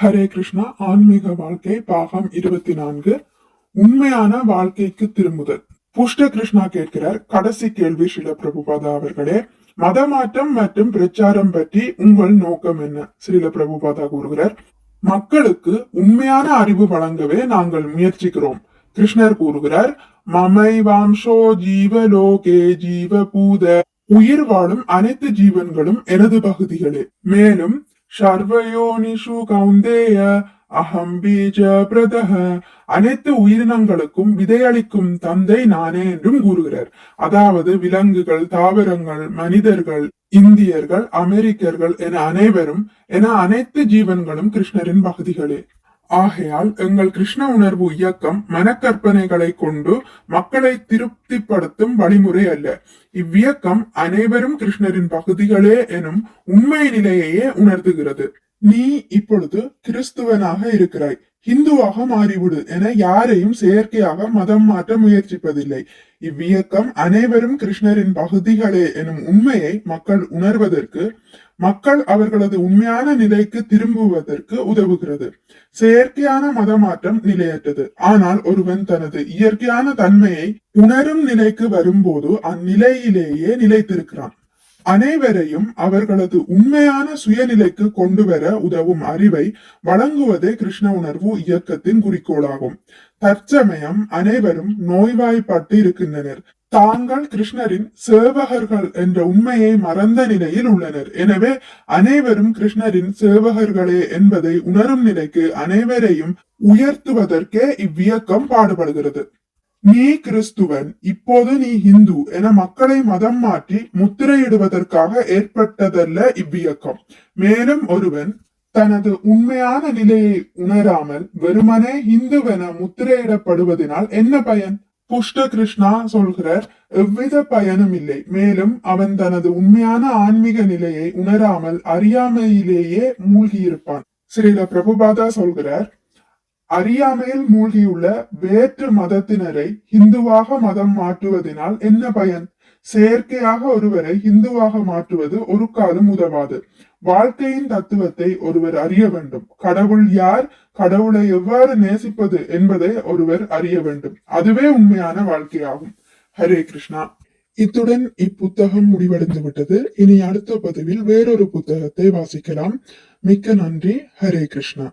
ஹரே கிருஷ்ணா ஆன்மீக வாழ்க்கை பாகம் இருபத்தி நான்கு உண்மையான வாழ்க்கைக்கு திரும்புதல். புஷ்ட கிருஷ்ணா கேட்கிறார் கடைசி கேள்வி ஸ்ரீல பிரபுபாதா அவர்களே மதமாற்றம் மற்றும் பிரச்சாரம் பற்றி உங்கள் நோக்கம் என்ன? ஸ்ரீல பிரபுபாதா கூறுகிறார் மக்களுக்கு உண்மையான அறிவு வழங்கவே நாங்கள் முயற்சிக்கிறோம். கிருஷ்ணர் கூறுகிறார் மமை வாம்சோ ஜீவலோகே ஜீவபூத உயிர் வாழும் அனைத்து ஜீவன்களும் எனது பகுதிகளே. மேலும் சர்வயோனிஷு கவுந்தேய அகம் பீஜ பிரதக அனைத்து உயிரினங்களுக்கும் விதையளிக்கும் தந்தை நானே என்றும் கூறுகிறார். அதாவது விலங்குகள் தாவரங்கள் மனிதர்கள் இந்தியர்கள் அமெரிக்கர்கள் என அனைவரும் என அனைத்து ஜீவன்களும் கிருஷ்ணரின் பகுதிகளே. ஆகையால் எங்கள் கிருஷ்ண உணர்வு இயக்கம் மனக்கற்பனைகளை கொண்டு மக்களை திருப்திப்படுத்தும் வழிமுறை அல்ல. இவ்வியக்கம் அனைவரும் கிருஷ்ணரின் பகுதிகளே எனும் உண்மை நிலையையே உணர்த்துகிறது. நீ இப்பொழுது கிறிஸ்துவனாக இருக்கிறாய். ஹிந்துவாக மாறிவிடு என யாரையும் செயற்கையாக மதம் மாற்ற முயற்சிப்பதில்லை. இவ்வியக்கம் அனைவரும் கிருஷ்ணரின் பகுதிகளே எனும் உண்மையை மக்கள் உணர்வதற்கு மக்கள் அவர்களது உண்மையான நிலைக்கு திரும்புவதற்கு உதவுகிறது. செயற்கையான மதமாற்றம் நிலையற்றது. ஆனால் ஒருவன் தனது இயற்கையான தன்மையை உணரும் நிலைக்கு வரும்போது அந்நிலையிலேயே நிலைத்திருக்கிறான். அனைவரையும் அவர்களது உண்மையான சுயநிலைக்கு கொண்டு வர உதவும் அறிவை வழங்குவதே கிருஷ்ண உணர்வு இயக்கத்தின் குறிக்கோளாகும். தற்சமயம் அனைவரும் நோய்வாய்ப்பட்டு இருக்கின்றனர். தாங்கள் கிருஷ்ணரின் சேவகர்கள் என்ற உண்மையை மறந்த நிலையில் உள்ளனர். எனவே அனைவரும் கிருஷ்ணரின் சேவகர்களே என்பதை உணரும் நிலைக்கு அனைவரையும் உயர்த்துவதற்கே இவ்வியக்கம் பாடுபடுகிறது. நீ கிறிஸ்துவன் இப்போது நீ ஹிந்து என மக்களை மதம் மாற்றி முத்திரையிடுவதற்காக ஏற்பட்டதல்ல இவ்வியக்கம். மேலும் ஒருவன் தனது உண்மையான நிலையை உணராமல் வெறுமனே இந்துவென முத்திரையிடப்படுவதனால் என்ன பயன்? புஷ்ட கிருஷ்ணா சொல்கிறார் எவ்வித பயனும் இல்லை. மேலும் அவன் தனது உண்மையான ஆன்மீக நிலையை உணராமல் அறியாமையிலேயே மூழ்கியிருப்பான். ஸ்ரீல பிரபுபாதா சொல்கிறார் அறியாமையில் மூழ்கியுள்ள வேற்று மதத்தினரை இந்துவாக மதம் மாற்றுவதனால் என்ன பயன்? செயற்கையாக ஒருவரை இந்துவாக மாற்றுவது ஒரு காலம் உதவாது. வாழ்க்கையின் தத்துவத்தை ஒருவர் அறிய வேண்டும். கடவுள் யார்? கடவுளை எவ்வாறு நேசிப்பது என்பதை ஒருவர் அறிய வேண்டும். அதுவே உண்மையான வாழ்க்கையாகும். ஹரே கிருஷ்ணா. இத்துடன் இப்புத்தகம் முடிவடைந்து விட்டது. இனி அடுத்த பதிவில் வேறொரு புத்தகத்தை வாசிக்கலாம். மிக்க நன்றி. ஹரே கிருஷ்ணா.